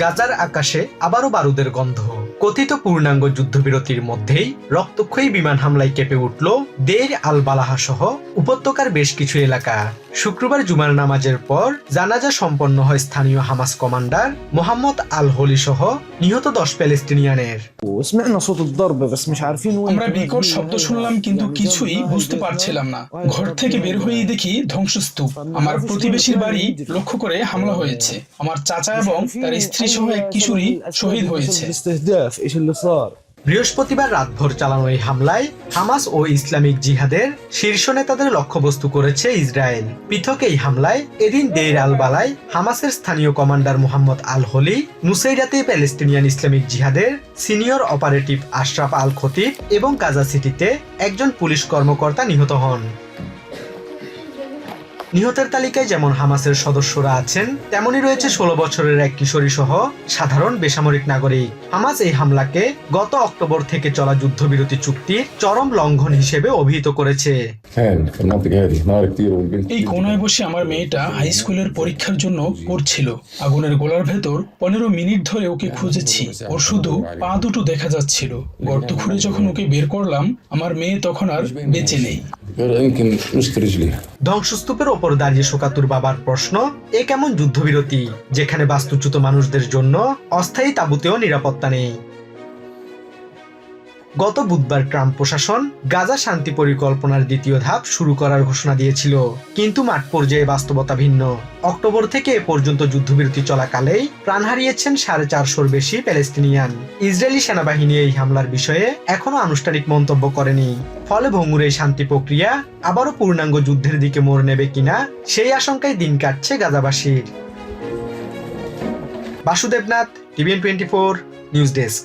গাজার আকাশে আবারও বারুদের গন্ধ। কথিত পূর্ণাঙ্গ যুদ্ধবিরতির মধ্যেই রক্তক্ষয়ী বিমান হামলায় কেঁপে উঠল দের আল বালাহা সহ উপত্যকার বেশ কিছু এলাকা। শুক্রবার জুমার নামাজের পর জানাজা সম্পন্ন হয় স্থানীয় Hamas commander Mohammad al Holi সহ নিহত দশ প্যালেস্টিনিয়ানের। আমরা বিকট শব্দ শুনলাম কিন্তু কিছুই বুঝতে পারছিলাম না। ঘর থেকে বের হয়ে দেখি ধ্বংসস্তূপ। আমার প্রতিবেশীর বাড়ি লক্ষ্য করে হামলা হয়েছে। আমার চাচা এবং তার স্ত্রী সহ এক কিশোরী শহীদ হয়েছে। আস এসেল সর বৃহস্পতিবার রাতভর চালানো এই হামলায় হামাস ও ইসলামিক জিহাদের শীর্ষ নেতাদের লক্ষ্যবস্তু করেছে ইসরায়েল। পৃথক এই হামলায় এদিন দেইর আল বালায় হামাসের স্থানীয় কমান্ডার মোহাম্মদ আল হলি নুসেইরাতে প্যালেস্টিনিয়ান ইসলামিক জিহাদের senior operative Ashraf al Khatib এবং গাজা সিটিতে একজন পুলিশ কর্মকর্তা নিহত হন। নিহতের তালিকায় যেমন হামাসের সদস্যরা আছেন তেমনই রয়েছে ষোলো বছরের এক কিশোরী সহ সাধারণ বেসামরিক নাগরিক হামাস এই হামলাকে গত অক্টোবর থেকে চলা যুদ্ধবিরতি চুক্তি চরম লঙ্ঘন হিসেবে অভিহিত করেছে এই কোনায় বসে আমার মেয়েটা হাই স্কুলের পরীক্ষার জন্য পড়ছিল আগুনের গোলার ভেতর পনেরো মিনিট ধরে ওকে খুঁজেছি ওর শুধু পা দুটো দেখা যাচ্ছিল গর্ত খুঁড়ে যখন ওকে বের করলাম আমার মেয়ে তখন আর বেঁচে নেই ধ্বংসস্তূপের ওপর দাঁড়িয়ে শোকাতুর বাবার প্রশ্ন, এ কেমন যুদ্ধবিরতি, যেখানে বাস্তুচ্যুত মানুষদের জন্য অস্থায়ী তাঁবুতেও নিরাপত্তা নেই? গত বুধবার ট্রাম্প প্রশাসন গাজা শান্তি পরিকল্পনার দ্বিতীয় ধাপ শুরু করার ঘোষণা দিয়েছিল। কিন্তু মাঠ পর্যায়ে বাস্তবতা ভিন্ন। অক্টোবর থেকে এ পর্যন্ত যুদ্ধবিরতি চলাকালেই প্রাণ হারিয়েছেন সাড়ে চারশোর বেশি প্যালেস্তিনিয়ান। ইসরায়েলি সেনাবাহিনী এই হামলার বিষয়ে এখনও আনুষ্ঠানিক মন্তব্য করেনি। ফলে ভঙ্গুর এই শান্তি প্রক্রিয়া আবারও পূর্ণাঙ্গ যুদ্ধের দিকে মোড় নেবে কিনা, সেই আশঙ্কায় দিন কাটছে গাজাবাসীর। Basudebnath, TVN twenty four, news desk.